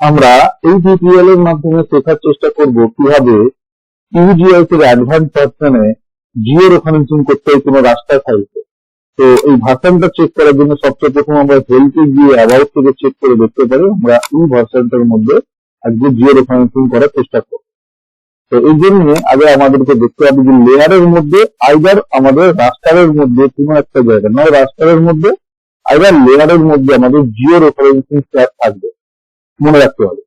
আমরা এই টিউটোরিয়াল এর মাধ্যমে শেখার চেষ্টা করব কীভাবে QGIS এর অ্যাডভান্স ভার্সনে জিও রেফারেন্সিং করতে হয় কোনো তো এই চেক করার জন্য সবচেয়ে প্রথম আমরা গিয়ে অ্যাবাউট থেকে চেক করে দেখতে পারি। আমরা এই মধ্যে আজকে জিও রেফারেন্সিং করার চেষ্টা করব। তো এই জন্য আগে আমাদেরকে দেখতে হবে যে লেয়ারের মধ্যে আইদার আমাদের রাস্টারের মধ্যে কোনো একটা জায়গা নয় রাস্টারের মধ্যে আইদার লেয়ারের মধ্যে আমাদের জিও রেফারেন্সিং ট্যাগ থাকবে। মনে রাখতে হবে।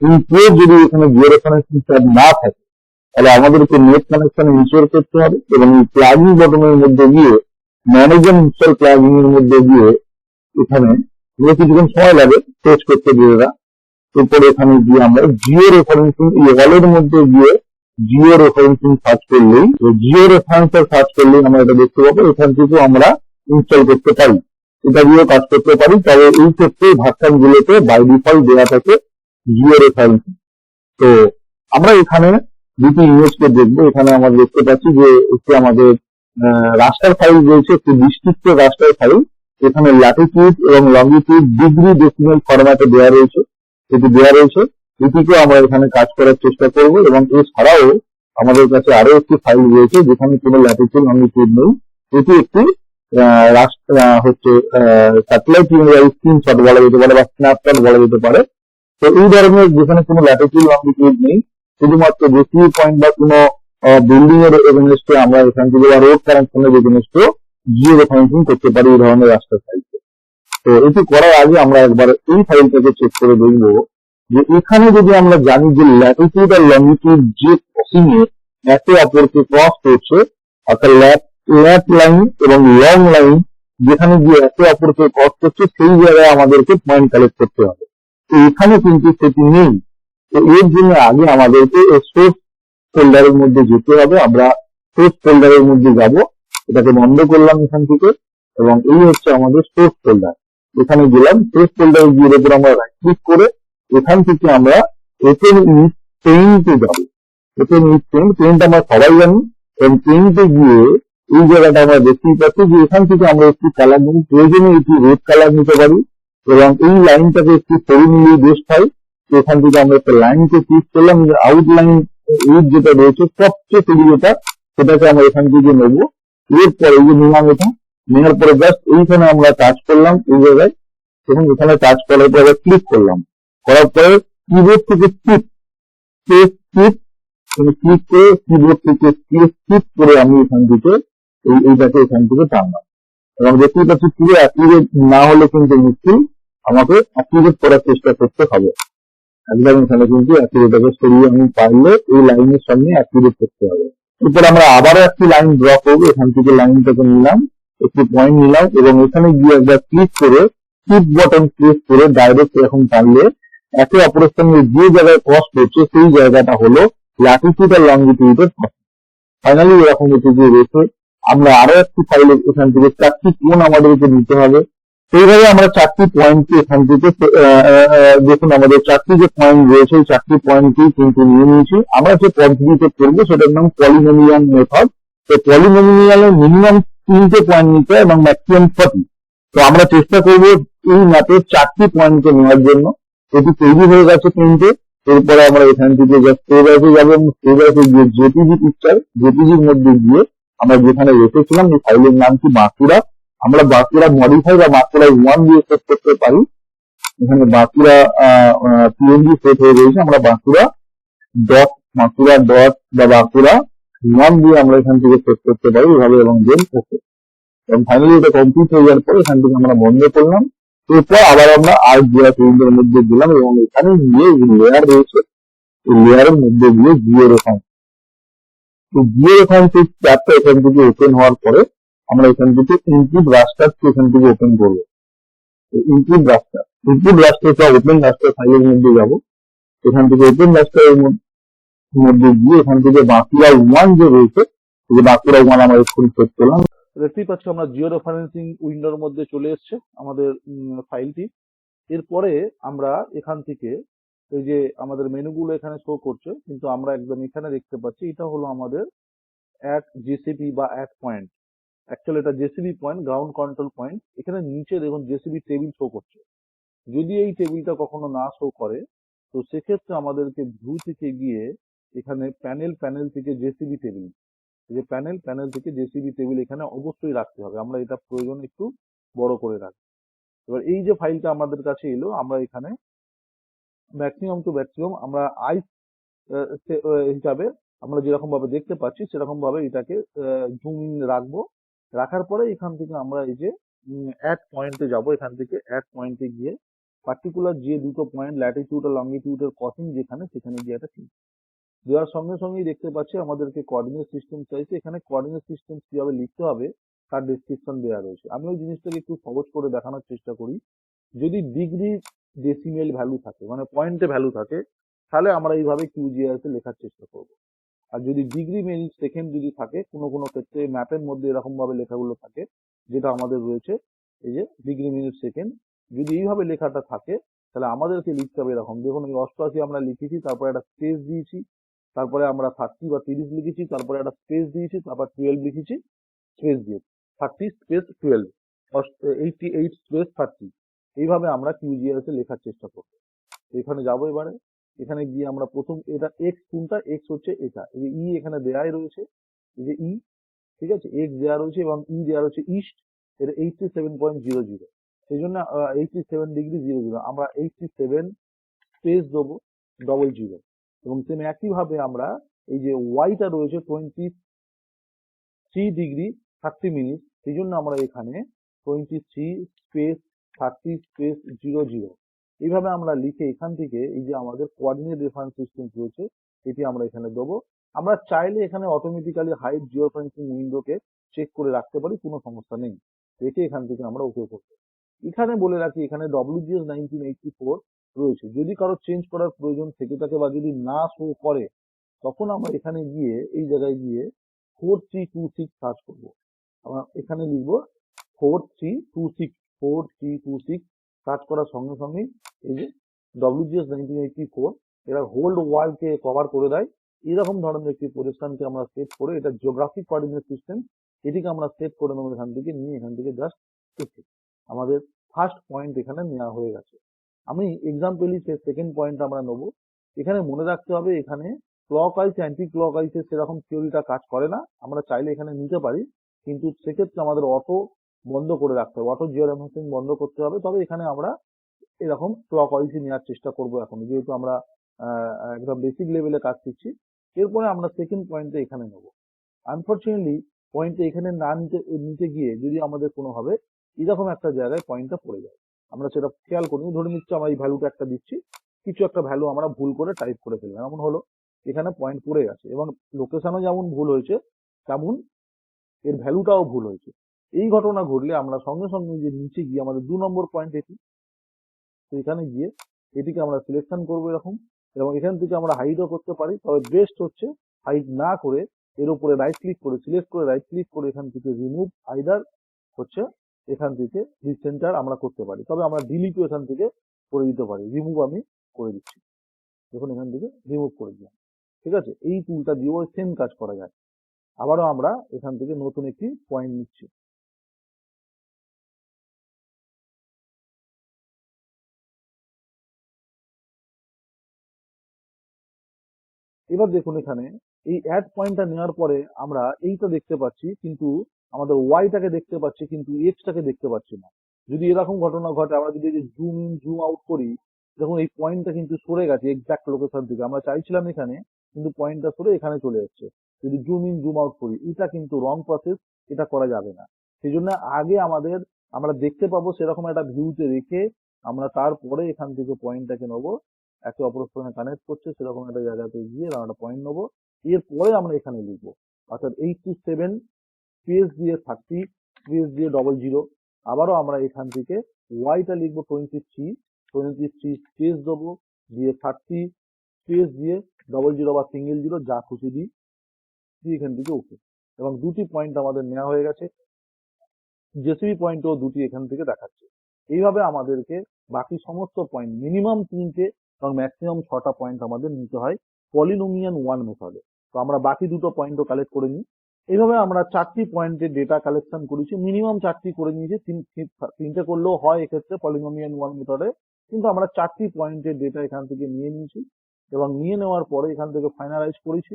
কিন্তু যদি এখানে জিও রেফারেন্সিং ট্যাগ না থাকে, তাহলে আমাদেরকে নেট কানেকশন ইনশিওর করতে হবে এবং এই প্লাগিং বটনের মধ্যে গিয়ে ম্যানেজার ইনস্টল প্লাগিং এর মধ্যে গিয়ে এখানে কিছুক্ষণ সময় লাগে টেস্ট করতে গিয়ে এরপরে এখানে গিয়ে আমরা জিও রেফারেন্সিং এই ওয়ালের মধ্যে গিয়ে জিও রেফারেন্সিং সার্চ করলেই জিও রেফারেন্সার সার্চ করলেই আমরা এটা দেখতে পাবো। এখান থেকে আমরা ইনস্টল করতে পারি। এটা দিয়েও কাজ করতে পারি। তবে এই ক্ষেত্রে ভার্সান গুলোতে বাই ডিফল্ট দেওয়া থাকে জিও রেফারেন্সিং তো আমরা এখানে দুটি ইমেজকে দেখব। এখানে আমরা দেখতে পাচ্ছি যে একটি আমাদের রাস্টার ফাইল রয়েছে, একটি ডিস্ট্রিক্ট রাস্টার ফাইল এখানে ল্যাটিটিউড এবং লঙ্গিটিউড ডিগ্রি ডেসিমেল ফরম্যাটে দেওয়া রয়েছে। এটি দেওয়া রয়েছে। এটিকেও আমরা এখানে কাজ করার চেষ্টা করব এবং এছাড়াও আমাদের কাছে আরও একটি ফাইল রয়েছে যেখানে কোনো ল্যাটিটিউড লঙ্গিটিউড নেই। এটি একটি আহ, হচ্ছে স্যাটেলাইট ইমেজ স্ক্রিনশট বলা যেতে পারে বা স্ন্যাপশট বলা যেতে পারে। তো এই ধরনের যেখানে কোনো ল্যাটিটিউড লঙ্গিটিউড নেই। শুধুমাত্র পয়েন্ট বা কোনো বিল্ডিং এর আমরা এখান থেকে বা রোড কানেকশনের জিও রেফারেন্সিং করতে পারি এই ধরনের রাস্তার ফাইলকে তো। এটি করার আগে আমরা একবার এই ফাইলটাকে চেক করে দেখব যে এখানে যদি আমরা জানি যে ল্যাটিটিউড আর লঙ্গিটিউড যে ক্রসিং এ একে অপরকে ক্রস করছে অর্থাৎ ল্যাপ ল্যাপ লাইন এবং লং লাইন যেখানে গিয়ে একে অপরকে ক্রস করছে, সেই জায়গায় আমাদেরকে পয়েন্ট কালেক্ট করতে হবে। তো এখানে কিন্তু সেটি নেই। তো এর জন্য আগে আমাদেরকে সোর্স ফোল্ডারের মধ্যে যেতে হবে। আমরা সোর্স ফোল্ডারের মধ্যে যাব। এটাকে বন্ধ করলাম এখান থেকে এবং এই হচ্ছে আমাদের সোর্স ফোল্ডার এখানে গেলাম সোর্স ফোল্ডারে গিয়ে এর উপর আমরা রাইট ক্লিক করে এখান থেকে আমরা ওপেন ইট পেইন্টে যাব। ওপেন ইট পেইন্ট পেইন্ট আমরা সবাই জানি। এবং পেইন্টে গিয়ে এই জায়গাটা আমরা দেখতেই পাচ্ছি যে এখান থেকে আমরা একটি কালার নিই প্রয়োজনে একটি রেড কালার নিতে পারি এবং এই লাইনটাকে একটু সরিয়ে নিলেই বেশ হয় এখান থেকে আমরা একটা লাইনকে ক্লিক করলাম। আউটলাইন উইথ যেটা রয়েছে, সবচেয়ে শুরু যেটা, সেটাকে আমরা এখান থেকে নেব। এরপরে এই যে নিলাম এটা, নেওয়ার পরে জাস্ট এইখানে আমরা টাচ করলাম এই জায়গায়। এবং এখানে টাচ করার পরে ক্লিক করলাম। করার পরে কিবোর্ড থেকে স্কিপ স্পেস স্কিপ ক্লিক করে কিবোর্ড থেকে স্পেস স্কিপ করে আমি এখান থেকে এই এইটাকে এখান থেকে টানলাম এবং দেখতেই পাচ্ছি পুরো অ্যাক্টিভেট না হলে কিন্তু মুশকিল আমাকে অ্যাক্টিভেট করার চেষ্টা করতে হবে। একদম এখানে কিন্তু অ্যাক্টিভেটাকে সরিয়ে আমি পারলে এই লাইনের সামনে অ্যাক্টিভেট করতে হবে। এরপর আমরা আবারও একটি লাইন ড্র করব, এখান থেকে লাইনটাকে নিলাম, একটি পয়েন্ট নিলাম, এবং এখানে গিয়ে একবার ক্লিক করে কিপ বটন প্রেস করে ডাইরেক্ট এরকম টানলে একে অপরের সঙ্গে যে জায়গায় ক্রস করছে, সেই জায়গাটা হলো ল্যাটিটিউড আর লঙ্গিটিউডের ফাইনালি এরকম এটিকে রেখে আমরা আরও একটি ফাইল এখান থেকে চারটি কোণ আমাদেরকে দিতে হবে। সেইভাবে আমরা চারটি পয়েন্টকে এখান থেকে দেখুন আমাদের চারটি যে পয়েন্ট রয়েছে, এই চারটি পয়েন্টকেই কিন্তু নিয়ে নিয়েছি। আমরা যে পদ্ধতিতে করব সেটার নাম পলিনোমিয়াল মেথড তো পলিনোমিয়ালের মিনিমাম তিনটে পয়েন্ট নিতে এবং ম্যাক্সিমাম ফর্টি তো আমরা চেষ্টা করব এই ম্যাপের চারটি পয়েন্টকে নেওয়ার জন্য। এটি তৈরি হয়ে গেছে তিনটে। এরপরে আমরা এখান থেকে যাব এবং সেভ অ্যাসে গিয়ে জেপিজি পিকচার জেপিজির মধ্যে গিয়ে আমরা যেখানে রেখেছিলাম এই ফাইলের নাম কি বাঁকুড়া? আমরা বাঁকুড়া মডিফাই বা বাঁকুড়া ওয়ান দিয়ে সেট করতে পারি। এখানে বাঁকুড়া পিএনজি সেট হয়ে রয়েছে। আমরা বাঁকুড়া ডট বাঁকুড়া ডট বা বাঁকুড়া ওয়ান দিয়ে আমরা এখান থেকে সেট করতে পারি এভাবে এবং দেন ওকে এবং ফাইনালি এটা কমপ্লিট হয়ে যাওয়ার পর এখান থেকে আমরা বন্ধ করলাম। এরপর আবার আমরা আর জিয়া ফিল্ডের মধ্যে দিলাম এবং এখানে গিয়ে লেয়ার রয়েছে, এই লেয়ারের মধ্যে গিয়ে জিও রেখান তো গিয়ে এখান থেকে ট্যাবটা এখান থেকে ওপেন হওয়ার পরে আমরা এখান থেকে ইনপুট রাস্টারকে এখান থেকে ওপেন করব। Input raster input raster open raster ফাইলের মধ্যে যাব। এখান থেকে ওপেন রাস্টারের মধ্যে গিয়ে এখান থেকে বাঁকুড়া ওয়ান যে রয়েছে যে বাঁকুড়া ওয়ান আমরা স্কুল সেট করলাম। দেখতেই পাচ্ছ আমরা জিও রেফারেন্সিং উইন্ডোর মধ্যে চলে এসছে আমাদের ফাইলটি এরপরে আমরা এখান থেকে এই যে আমাদের মেনুগুলো এখানে শো করছে, কিন্তু আমরা একদম এখানে দেখতে পাচ্ছি এটা হলো আমাদের এক জিসিপি বা এক পয়েন্ট অ্যাকচুয়ালি এটা JCB point ground control point এখানে নিচে দেখুন জেসিবি টেবিল শো করছে। যদি এই টেবিলটা কখনো না শো করে, তো সেক্ষেত্রে আমাদেরকে ভিউ থেকে গিয়ে এখানে প্যানেল প্যানেল থেকে জেসিবি টেবিল যে প্যানেল প্যানেল থেকে জেসিবি টেবিল এখানে অবশ্যই রাখতে হবে। আমরা এটা প্রয়োজন একটু বড় করে রাখি এবার এই যে ফাইলটা আমাদের কাছে এলো, আমরা এখানে ম্যাক্সিমাম টু ম্যাক্সিমাম আমরা আইস হিসাবে আমরা যেরকম ভাবে দেখতে পাচ্ছি সেরকম ভাবে এটাকে জুম ইন রাখব। রাখার পরে এখান থেকে আমরা এই যে অ্যাড পয়েন্টে যাব। এখান থেকে অ্যাড পয়েন্টে গিয়ে পার্টিকুলার যে দুটো পয়েন্ট ল্যাটিটিউড আর লঙ্গিটিউডের ক্রসিং যেখানে, সেখানে গিয়ে একটা ক্লিক দেওয়ার সঙ্গে সঙ্গেই দেখতে পাচ্ছি আমাদেরকে কোঅর্ডিনেট সিস্টেম চাইছে। এখানে কোঅর্ডিনেট সিস্টেম কীভাবে লিখতে হবে, তার ডেসক্রিপশন দেওয়া রয়েছে। আমি ওই জিনিসটাকে একটু সহজ করে দেখানোর চেষ্টা করি। যদি ডিগ্রি ডেসিমেল ভ্যালু থাকে মানে পয়েন্টে ভ্যালু থাকে, তাহলে আমরা এইভাবে কিউজিআইএস এ লেখার চেষ্টা করব। আর যদি ডিগ্রি মিনিট সেকেন্ড যদি থাকে, কোনো কোনো ক্ষেত্রে ম্যাপের মধ্যে এরকম ভাবে লেখাগুলো থাকে, যেটা আমাদের রয়েছে, এই যে ডিগ্রি মিনিট সেকেন্ড যদি এইভাবে লেখাটা থাকে, তাহলে আমাদেরকে লিখতে হবে এরকম। দেখুন এই অষ্টআশি আমরা লিখেছি, তারপরে একটা স্পেস দিয়েছি, তারপরে আমরা থার্টি বা তিরিশ লিখেছি, তারপরে একটা স্পেস দিয়েছি, তারপর টুয়েলভ লিখেছি স্পেস দিয়ে thirty space twelve eighty eight space thirty এইভাবে আমরা কিউজিআরএস এ লেখার চেষ্টা করব। এখানে যাব এবারে। এখানে গিয়ে আমরা প্রথম এটা এক্স কোনটা? এক্স হচ্ছে এটা। এই ই এখানে দেয়াই রয়েছে। এই যে ই ঠিক আছে? এক্স দেওয়া রয়েছে এবং ই দেওয়া রয়েছে ইস্ট এটা eighty seven point zero zero সেই জন্য eighty seven degree zero zero আমরা এইটটি সেভেন স্পেস দেবো ডবল জিরো এবং সেম একইভাবে আমরা এই যে ওয়াইটা রয়েছে twenty three degree thirty minute সেই জন্য আমরা এখানে twenty three space thirty space zero zero এইভাবে আমরা লিখে এখান থেকে এই যে আমাদের কোঅর্ডিনেট রেফারেন্স সিস্টেম রয়েছে, এটি আমরা এখানে দেবো। আমরা চাইলে এখানে অটোমেটিক্যালি হাইট জিও ফেন্সিং উইন্ডোকে চেক করে রাখতে পারি, কোনো সমস্যা নেই। রেখে এখান থেকে আমরা ওকে করব। এখানে বলে রাখি, এখানে ডব্লিউজিএস নাইনটিন এইটটি ফোর রয়েছে। যদি কারও চেঞ্জ করার প্রয়োজন থেকে থাকে বা যদি না শো করে, তখন আমরা এখানে গিয়ে, এই জায়গায় গিয়ে four three two six search করব। আমরা এখানে লিখব four three two six four three two six কাজ করার সঙ্গে সঙ্গে এই যে ডব্লিউজিএস নাইনটিন এইটটি ফোর এরা হোল্ড ওয়ার্ল্ডকে কভার করে দেয়। এরকম ধরনের একটি প্রতিষ্ঠানকে আমরা সেট করে এটা জিওগ্রাফিক কোঅর্ডিনেট সিস্টেম এটিকে আমরা সেট করে নেব এখান থেকে, নিয়ে এখান থেকে জাস্ট আমাদের ফার্স্ট পয়েন্ট এখানে নেওয়া হয়ে গেছে। আমি এক্সাম্পলি সে সেকেন্ড পয়েন্ট আমরা নেব। এখানে মনে রাখতে হবে এখানে ক্লক ওয়াইজ অ্যান্টি ক্লক ওয়াইজে সেরকম থিওরিটা কাজ করে না। আমরা চাইলে এখানে নিতে পারি। কিন্তু সেক্ষেত্রে আমাদের অটো বন্ধ করে রাখতে হবে। অটো জিও রেফারেন্সিং বন্ধ করতে হবে। তবে এখানে আমরা এরকম ক্লক ওয়াইজে নেওয়ার চেষ্টা করব এখন। যেহেতু আমরা একদম বেসিক লেভেলে কাজ শিখছি এরপরে আমরা সেকেন্ড পয়েন্টে এখানে নেব। আনফর্চুনেটলি পয়েন্টে এখানে না নিতে নিতে গিয়ে যদি আমাদের কোনোভাবে এরকম একটা জায়গায় পয়েন্টটা পড়ে যায়, আমরা সেটা খেয়াল করিনি। ধরে নিচ্ছি আমরা এই ভ্যালুটা একটা দিচ্ছি, কিছু একটা ভ্যালু আমরা ভুল করে টাইপ করে ফেললাম। এমন হলো, এখানে পয়েন্ট পড়ে গেছে এবং লোকেশনও যেমন ভুল হয়েছে, তেমন এর ভ্যালুটাও ভুল হয়েছে। এই ঘটনা ঘটলে আমরা সঙ্গে সঙ্গে যে নিচে গিয়ে আমাদের দু নম্বর পয়েন্ট এটি, তো এখানে গিয়ে এটিকে আমরা সিলেকশন করব এরকম। এবং এখান থেকে আমরা হাইটও করতে পারি। তবে বেস্ট হচ্ছে হাইট না করে এর উপরে রাইট ক্লিক করে সিলেক্ট করে রাইট ক্লিক করে এখান থেকে রিমুভ আইদার হচ্ছে এখান থেকে রিসেন্টার আমরা করতে পারি। তবে আমরা ডিলিটও এখান থেকে করে দিতে পারি। রিমুভ আমি করে দিচ্ছি। দেখুন এখান থেকে রিমুভ করে দিলাম। ঠিক আছে? এই টুলটা দিয়েও সেম কাজ করা যায়। আবারও আমরা এখান থেকে নতুন একটি পয়েন্ট নিচ্ছি। এবার দেখুন এখানে, এই অ্যাড পয়েন্টটা নেওয়ার পরে আমরা এইটা দেখতে পাচ্ছি, কিন্তু আমাদের ওয়াইটাকে দেখতে পাচ্ছি, কিন্তু এক্সটাকে দেখতে পাচ্ছি না। যদি এরকম ঘটনা ঘটে, আমরা যদি জুম ইন জুম আউট করি, দেখুন এই পয়েন্টটা কিন্তু সরে গেছে এক্সাক্ট লোকেশন থেকে। আমরা চাইছিলাম এখানে, কিন্তু পয়েন্টটা সরে এখানে চলে যাচ্ছে যদি জুম ইন জুম আউট করি, এটা কিন্তু রং প্রসেস এটা করা যাবে না। সেই জন্য আগে আমাদের, আমরা দেখতে পাবো সেরকম একটা ভিউতে রেখে আমরা তারপরে এখান থেকে পয়েন্টটাকে নেব। একে অপরের সঙ্গে কানেক্ট করছে, সেরকম একটা জায়গাতে গিয়ে আমরা একটা পয়েন্ট নেব। এরপরে আমরা এখানে লিখব। অর্থাৎ এইট টু সেভেন স্পেস দিয়ে থার্টি স্পেস দিয়ে ডবল জিরো আবারও আমরা এখান থেকে ওয়াইটা লিখব twenty three twenty three space দেবো দিয়ে থার্টি স্পেস দিয়ে ডবল জিরো বা সিঙ্গেল জিরো যা খুশি দিই, দিয়ে এখান থেকে ওকে এবং দুটি পয়েন্ট আমাদের নেওয়া হয়ে গেছে। জেসিবি পয়েন্টও দুটি এখান থেকে দেখাচ্ছে। এইভাবে আমাদেরকে বাকি সমস্ত পয়েন্ট মিনিমাম তিনটে এবং ম্যাক্সিমাম ছটা পয়েন্ট আমাদের নিতে হয় পলিনোমিয়ান ওয়ান মেথডে তো আমরা বাকি দুটো পয়েন্টও কালেক্ট করে নিই। এইভাবে আমরা চারটি পয়েন্টের ডেটা কালেকশন করেছি। মিনিমাম চারটি করে নিয়েছি। তিন তিনটে করলেও হয় এক্ষেত্রে পলিনোমিয়ান ওয়ান মেথডে কিন্তু আমরা চারটি পয়েন্টের ডেটা এখান থেকে নিয়ে নিয়েছি এবং নিয়ে নেওয়ার পরে এখান থেকে ফাইনালাইজ করেছি।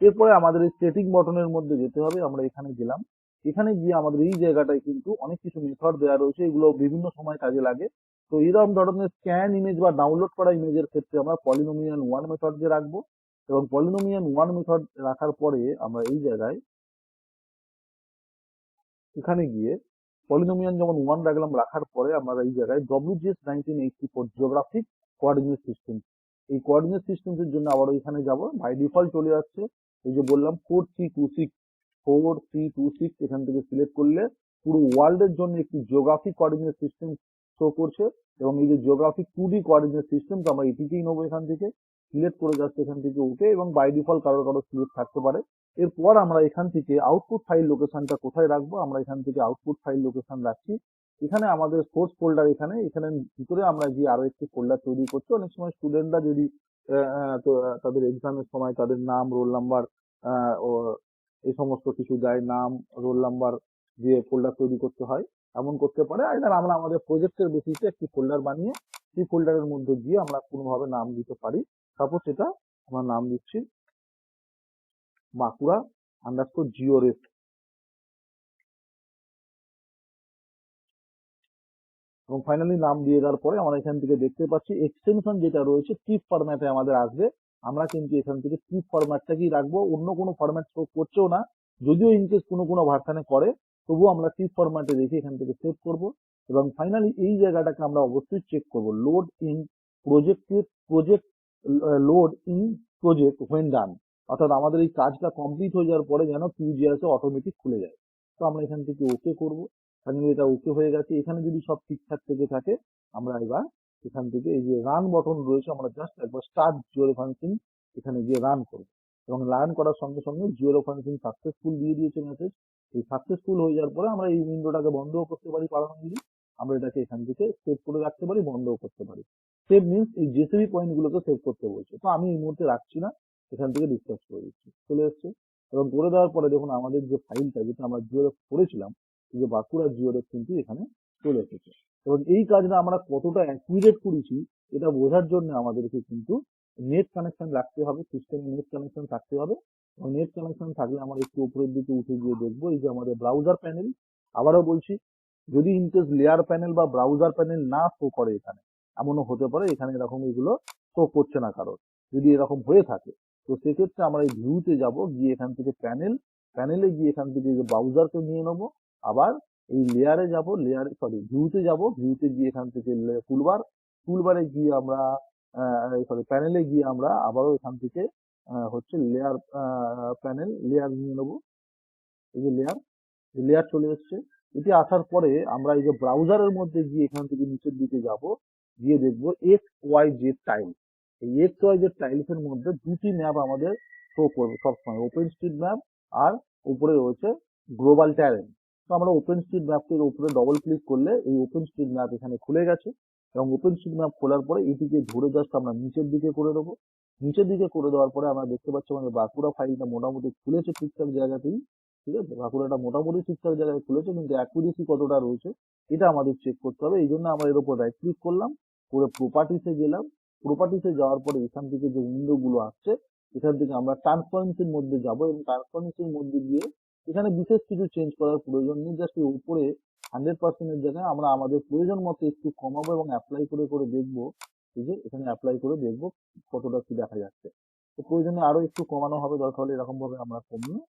এরপরে আমাদের এই সেটিং বটনের মধ্যে যেতে হবে। আমরা এখানে গেলাম। এখানে গিয়ে আমাদের এই জায়গাটায় কিন্তু অনেক কিছু মেথড দেওয়া রয়েছে। এগুলো বিভিন্ন সময় কাজে লাগে। তো এরকম ধরনের স্ক্যান ইমেজ বা ডাউনলোড করা ইমেজের ক্ষেত্রে আমরা পলিনোমিয়াল ওয়ান মেথড দিয়ে রাখব এবং পলিনোমিয়াল ওয়ান মেথড রাখার পরে আমরা এই জায়গায় এখানে গিয়ে পলিনোমিয়াল যেমন ওয়ান রাখলাম রাখার পরে আমরা এই জায়গায় WGS nineteen eighty four geographic coordinate system এই কোঅর্ডিনেট সিস্টেমসের জন্য আবার এখানে যাব। বাই ডিফল্ট চলে যাচ্ছে এই যে বললাম four three two six four three two six এখান থেকে সিলেক্ট করলে পুরো ওয়ার্ল্ডের জন্য একটি জিওগ্রাফিক কোঅর্ডিনেট সিস্টেম শো করছে এবং এই যে geographic two D coordinate system তো আমরা এটিকেই নেব এখান থেকে সিলেক্ট করে যাচ্ছে এখান থেকে উঠে এবং বাই ডিফল্ট কারোর কারও সিলেক্ট থাকতে পারে। এরপর আমরা এখান থেকে আউটপুট ফাইল লোকেশনটা কোথায় রাখব, আমরা এখান থেকে আউটপুট ফাইল লোকেশন রাখছি। এখানে আমাদের সোর্স ফোল্ডার এখানে এখানে ভিতরে আমরা গিয়ে আরও একটি ফোল্ডার তৈরি করছি, অনেক সময় স্টুডেন্টরা যদি তাদের এক্সামের সময় তাদের নাম রোল নাম্বার এই সমস্ত কিছু দেয়, নাম রোল নাম্বার দিয়ে ফোল্ডার তৈরি করতে হয়। এমন করতে পারে। আর আমরা আমাদের প্রজেক্টের বেসিসে একটি ফোল্ডার বানিয়ে সেই ফোল্ডারের মধ্যে গিয়ে আমরা কোনোভাবে নাম দিতে পারি। সাপোজ এটা আমরা নাম দিচ্ছি বাঁকুড়া আন্ডারস্কোর জিওরেস এবং ফাইনালি নাম দিয়ে দেওয়ার পরে আমরা এখান থেকে দেখতে পাচ্ছি এক্সটেনশন যেটা রয়েছে টিপ ফরম্যাটে আমাদের আসবে। আমরা কিন্তু এখান থেকে টিপ ফরম্যাটটাকেই রাখব। অন্য কোনো ফরম্যাট করছেও না। যদিও ইনকেস কোনো কোনো ভার্সানে করে তবুও আমরা টিপ ফরম্যাটে রেখে এখান থেকে সেভ করব এবং ফাইনালি এই জায়গাটাকে আমরা অবশ্যই চেক করব। লোড ইন প্রজেক্টের project load in project when done অর্থাৎ আমাদের এই কাজটা কমপ্লিট হয়ে যাওয়ার পরে যেন কিউজিআরএস অটোমেটিক খুলে যায়। তো আমরা এখান থেকে ওকে করব। ফাইনালি এটা ওকে হয়ে গেছে। এখানে যদি সব ঠিকঠাক থেকে থাকে, আমরা এবার এখান থেকে এই যে রান বটন রয়েছে, আমরা জাস্ট একবার স্টার্ট জিও রেফারেন্সিং এখানে গিয়ে রান করব। এবং রান করার সঙ্গে সঙ্গে জিও রেফারেন্সিং সাকসেসফুল দিয়ে দিয়েছে মেসেজ এই সাকসেসফুল হয়ে যাওয়ার পরে আমরা এই উইন্ডোটাকে বন্ধও করতে পারি পারমানেন্টলি আমরা এটাকে এখান থেকে সেভ করে রাখতে পারি, বন্ধও করতে পারি। সেভ মিনস এই জেসিবি পয়েন্ট গুলোকে সেভ করতে বলছে। তো আমি এই মুহূর্তে রাখছি না, এখান থেকে ডিসকাস করে দিচ্ছি। চলে এসছে। এবং করে দেওয়ার পরে দেখুন, আমাদের যে ফাইলটা যেটা আমরা জিওরেফ করেছিলাম যে বাঁকুড়া জিওরেফ কিন্তু এখানে চলে এসেছে। এবং এই কাজটা আমরা কতটা অ্যাকুরেট করেছি, এটা বোঝার জন্য আমাদেরকে কিন্তু নেট কানেকশন রাখতে হবে সিস্টেমে নেট কানেকশন থাকতে হবে। নেট কানেকশন থাকলে আমরা একটু উপরের দিকে উঠে গিয়ে দেখব। এই যে আমাদের ব্রাউজার প্যানেল আবারও বলছি, যদি ইনকেস লেয়ার প্যানেল বা ব্রাউজার প্যানেল না শো করে এখানে, এমনও হতে পারে, এখানে এরকম এগুলো শো করছে না কারোর। যদি এরকম হয়ে থাকে, তো সেক্ষেত্রে আমরা এই ভিউতে যাব, গিয়ে এখান থেকে প্যানেল প্যানেলে গিয়ে এখান থেকে ব্রাউজারকে নিয়ে নেব, আবার এই লেয়ারে যাব লেয়ারে সরি ভিউতে যাব ভিউতে গিয়ে এখান থেকে টুলবার টুলবারে গিয়ে আমরা সরি প্যানেলে গিয়ে আমরা আবারও এখান থেকে হচ্ছে লেয়ার প্যানেল লেয়ার নিয়ে নেব। এই যে লেয়ার লেয়ার চলে এসছে। এটি আসার পরে আমরা এই যে ব্রাউজারের মধ্যে গিয়ে এখান থেকে নিচের দিকে যাব। গিয়ে দেখব এক্স ওয়াই জেড টাইল এই এক্স ওয়াই জেড টাইলস এর মধ্যে দুটি ম্যাপ আমাদের শো করবে সবসময়। ওপেন স্ট্রিট ম্যাপ আর উপরে রয়েছে গ্লোবাল ট্যালেন্ট তো আমরা ওপেন স্ট্রিট ম্যাপটির উপরে ডবল ক্লিক করলে এই ওপেন স্ট্রিট ম্যাপ এখানে খুলে গেছে এবং ওপেন স্ট্রিট ম্যাপ খোলার পরে এটিকে ধরে জাস্ট আমরা নিচের দিকে করে দেবো নিচের দিকে করে দেওয়ার পরে আমরা দেখতে পাচ্ছি আমাদের বাঁকুড়া ফাইলটা মোটামুটি খুলেছে ঠিকঠাক জায়গাতেই, ঠিক আছে? বাঁকুড়াটা মোটামুটি ঠিকঠাক জায়গায় খুলেছে, কিন্তু অ্যাকুরেসি কতটা রয়েছে এটা আমাদের চেক করতে হবে। এই জন্য আমরা এর উপর রাইট ক্লিক করলাম, করে প্রপার্টিসে গেলাম। প্রপার্টিসে যাওয়ার পরে এখান থেকে যে উইন্ডো গুলো আসছে, এখান থেকে আমরা ট্রান্সপারেন্সির মধ্যে যাব এবং ট্রান্সপারেন্সির মধ্যে গিয়ে এখানে বিশেষ কিছু চেঞ্জ করার প্রয়োজন নেই। জাস্ট উপরে হান্ড্রেড পার্সেন্টের জায়গায় আমরা আমাদের প্রয়োজন মতো একটু কমাবো এবং অ্যাপ্লাই করে করে দেখব যে এখানে অ্যাপ্লাই করে দেখব কতটা কি দেখা যাচ্ছে। তো প্রয়োজনে আরও একটু কমানো হবে, দরকার হলে এরকম ভাবে আমরা কমিয়ে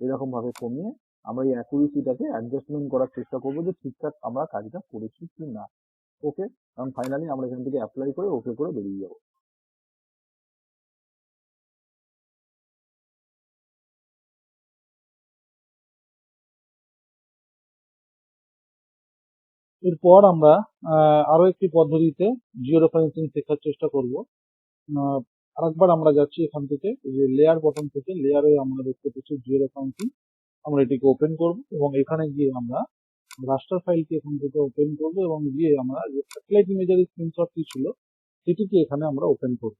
এরকম ভাবে কমিয়ে আমরা এই অ্যাকুরেসিটাকে অ্যাডজাস্টমেন্ট করার চেষ্টা করব যে ঠিকঠাক আমরা কাজটা করেছি কি না ওকে কারণ ফাইনালি আমরা এখান থেকে অ্যাপ্লাই করে ওকে করে বেরিয়ে যাব। এরপর আমরা আরও একটি পদ্ধতিতে জিও রেফারেন্সিং শেখার চেষ্টা করব। আরেকবার আমরা যাচ্ছি এখান থেকে যে লেয়ার বটন থেকে লেয়ারে আমরা দেখতে পাচ্ছি জিও রেফারেন্সিং আমরা এটিকে ওপেন করব এবং এখানে গিয়ে আমরা রাস্টার ফাইলকে এখান থেকে ওপেন করব এবং গিয়ে আমরা যে স্যাটেলাইট ইমেজের স্ক্রিনশটটি ছিল, সেটিকে এখানে আমরা ওপেন করব।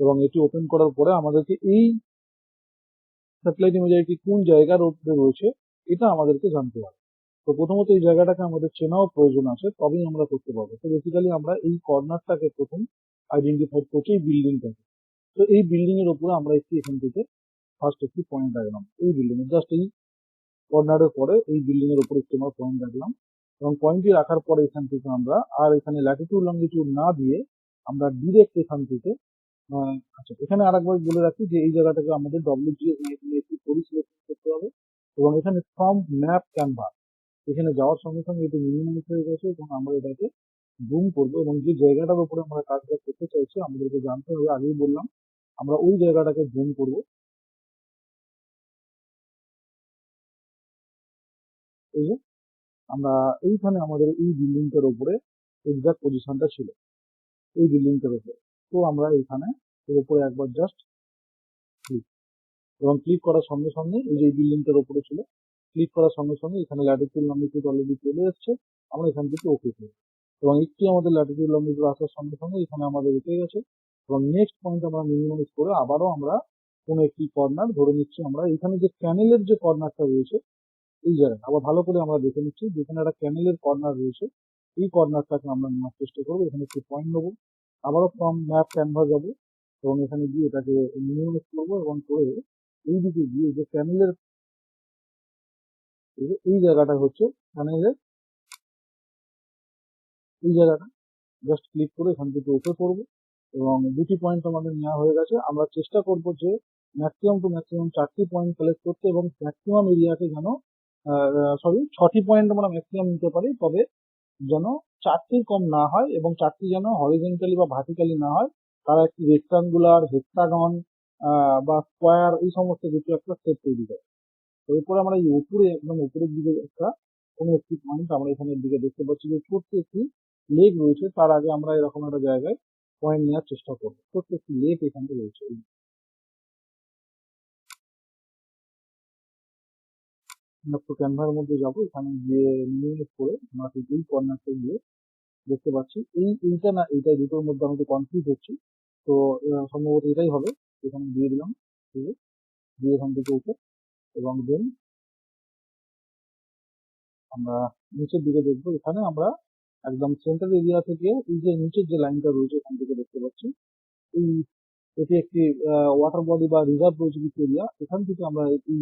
এবং এটি ওপেন করার পরে আমাদেরকে এই স্যাটেলাইট ইমেজারিটি কোন জায়গার উপরে রয়েছে, এটা আমাদেরকে জানতে হবে। তো প্রথমত এই জায়গাটাকে আমাদের চেনাও প্রয়োজন আছে, তবেই আমরা করতে পারব। তো বেসিক্যালি আমরা এই কর্নারটাকে প্রথম আইডেন্টিফাই করছি এই বিল্ডিংটাকে তো এই বিল্ডিং এর উপরে আমরা একটি এখান থেকে ফার্স্ট একটি পয়েন্ট রাখলাম এই বিল্ডিং এর জাস্ট এই কর্নারের পরে এই বিল্ডিং এর উপরে একটি আমরা পয়েন্ট রাখলাম এবং পয়েন্টটি রাখার পরে এখান থেকে আমরা আর এখানে ল্যাটিটিউড লঙ্গিটিউড না দিয়ে আমরা ডিরেক্ট এখান থেকে আচ্ছা এখানে আরেকবার বলে রাখি যে এই জায়গাটাকে আমাদের ডব্লিউ জি এখানে একটি পরি করতে হবে। এবং এখানে ফ্রম ম্যাপ ক্যানভাস এখানে যাওয়ার সঙ্গে সঙ্গে এটি মিনিমাইজ হয়ে গেছে এবং আমরা এটাকে জুম করব এবং যে জায়গাটার উপরে আমরা কাজটা করতে চাইছি, আমাদেরকে জানতে হবে, আগেই বললাম, আমরা ওই জায়গাটাকে জুম করব। এই যে, আমরা এইখানে আমাদের এই বিল্ডিংটার উপরে এক্সাক্ট পজিশনটা ছিল, এই বিল্ডিংটার উপরে। তো আমরা এখানে এর উপরে একবার জাস্ট ক্লিক এবং ক্লিক করার সঙ্গে সঙ্গে এই যে বিল্ডিংটার উপরে ছিল ক্লিক করার সঙ্গে সঙ্গে এখানে ল্যাটিটিউড লঙ্গিটিউড অলরেডি চলে এসছে। আমরা এখান থেকে ওকে করব। এবং একটি আমাদের ল্যাটিটিউড লঙ্গিটিউড আসার সঙ্গে সঙ্গে এখানে আমাদের এসে গেছে। এবং নেক্সট পয়েন্ট আমরা মিনিমাইজ করে আবারও আমরা কোনো একটি কর্নার ধরে নিচ্ছি। আমরা এখানে যে ক্যানেলের যে কর্নারটা রয়েছে, এই জায়গাটা, আবার ভালো করে আমরা দেখে নিচ্ছি যেখানে একটা ক্যানেলের কর্নার রয়েছে। এই কর্নারটাকে আমরা নেওয়ার চেষ্টা করব। এখানে একটি পয়েন্ট নেব। আবারও ফ্রম ম্যাপ ক্যানভাস যাব। এবং এখানে গিয়ে এটাকে মিনিমাইজ করব এবং করে এই দিকে গিয়ে যে ক্যানেলের এই জায়গাটা হচ্ছে ক্যানেলের এই জায়গাটা জাস্ট ক্লিক করে এখান থেকে ওকে করব এবং দুটি পয়েন্ট আমাদের নেওয়া হয়ে গেছে। আমরা চেষ্টা করব যে ম্যাক্সিমাম টু ম্যাক্সিমাম চারটি পয়েন্ট কালেক্ট করতে এবং ম্যাক্সিমাম এরিয়াতে যেন সরি ছটি পয়েন্ট আমরা ম্যাক্সিমাম নিতে পারি, তবে যেন চারটির কম না হয় এবং চারটি যেন হরিজেন্টালি বা ভার্টিক্যালি না হয়। তারা একটি রেক্টাঙ্গুলার হেক্সাগন বা স্কোয়ার এই সমস্ত কিছু একটা সেট তৈরি করে। এরপরে আমরা এই উপরে একদম উপরের দিকে একটা, কোনো একটি পয়েন্ট আমরা এখানের দিকে দেখতে পাচ্ছি যে ছোট্ট একটি লেক রয়েছে, তার আগে আমরা এরকম একটা জায়গায় পয়েন্ট নেওয়ার চেষ্টা করব। ছোট্ট একটি লেক এখানে রয়েছে। ক্যানভার মধ্যে যাব, এখানে গিয়ে মিনিমাইজ করে আমরা এই কর্নারটা গিয়ে দেখতে পাচ্ছি। এই এইটা না এইটা দুটোর মধ্যে আমি একটু কনফিউজ হচ্ছি। তো সম্ভবত এটাই হবে। এখানে দিয়ে দিলাম। দিয়ে এখান থেকে উঠে এবং দেন আমরা নিচের দিকে দেখব এখানে আমরা একদম সেন্টার এরিয়া থেকে এই যে নিচের যে লাইনটা রয়েছে এখান থেকে দেখতে পাচ্ছি। এই এটি একটি ওয়াটার বডি বা রিজার্ভ রয়েছে কিছু এরিয়া এখান থেকে আমরা এই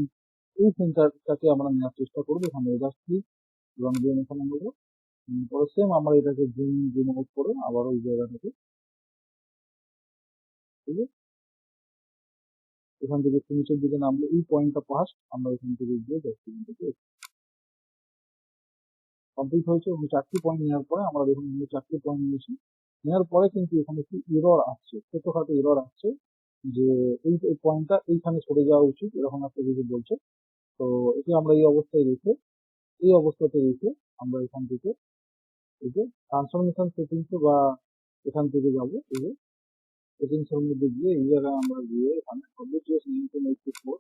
এই সেন্টারটাকে আমরা নেওয়ার চেষ্টা করব এখানে ক্লিক এবং দেন এখানে উম, পরে সেম আমরা এটাকে জুম জুম আউট করে আবার ওই জায়গাটাকে ঠিক আছে? এখান থেকে একটু নিচের দিকে নামলে এই পয়েন্টটা ফার্স্ট আমরা এখান থেকে গিয়ে জাস্ট এখান থেকে কমপ্লিট হয়েছে এবং চারটি পয়েন্ট নেওয়ার পরে আমরা দেখুন চারটি পয়েন্ট নিয়েছি নেওয়ার পরে কিন্তু এখানে একটি এরর আসছে, ছোটখাটো এরর আসছে যে এই পয়েন্টটা এইখানে সরে যাওয়া উচিত, এরকম একটা কিছু বলছে। তো এটি আমরা এই অবস্থায় রেখে, এই অবস্থাতে রেখে আমরা এখান থেকে এই যে ট্রান্সফরমেশন সেটিংস বা এখান থেকে যাব, এই যে সেটিংস মধ্যে গিয়ে জায়গায় আমরা গিয়ে এখানে ডব্লিউটিএস নিয়ন্ত্রণ এইটটি ফোর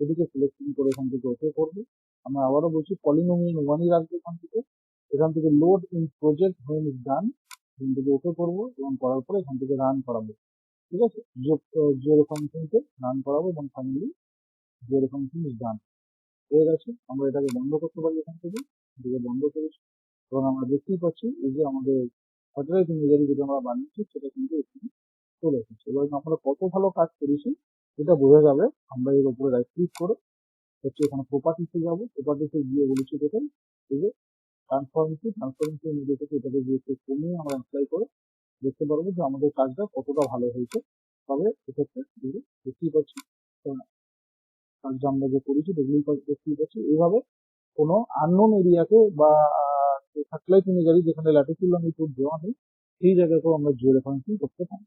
এটিকে সিলেকশন করে এখান থেকে ওকে করব। আমরা আবারও বলছি পলিনোমিয়াল ওয়ানই রাখব এখান থেকে এখান থেকে load in project when is done এখান থেকে ওকে করব এবং করার পরে এখান থেকে রান করাবো। ঠিক আছে? জিরো ফাংশনকে রান করাবো এবং finally zero function is done হয়ে গেছে। আমরা এটাকে বন্ধ করতে পারি এখান থেকে। এটাকে বন্ধ করেছি। এবং আমরা দেখতেই পাচ্ছি এই যে আমাদের স্যাটেলাইট ইমেজারি যেটা আমরা বানিয়েছি, সেটা কিন্তু এখানে চলে এসেছে এবার আমরা কত ভালো কাজ করেছি, এটা বোঝা যাবে। আমরা এর উপরে রাইট ক্লিক করে হচ্ছে এখানে প্রপার্টিসে যাব। প্রপার্টিসে গিয়ে বলেছি, দেখেন, এই যে ট্রান্সফরমেশন ট্রান্সফরমেশন মধ্যে থেকে এটাকে গিয়ে একটু কমিয়ে আমরা অ্যাপ্লাই করে দেখতে পারব যে আমাদের কাজটা কতটা ভালো হয়েছে। তবে এক্ষেত্রে দেখতেই পাচ্ছি কাজটা আমরা যে করেছি, দেখলেই দেখতেই পাচ্ছি। এইভাবে কোনো আননোন এরিয়াকে বা স্যাটেলাইট ইমেজারি যেখানে ল্যাটিটিউড লঙ্গিটিউড দেওয়া নেই, সেই জায়গাতেও আমরা জিও রেফারেন্সিং করতে পারি।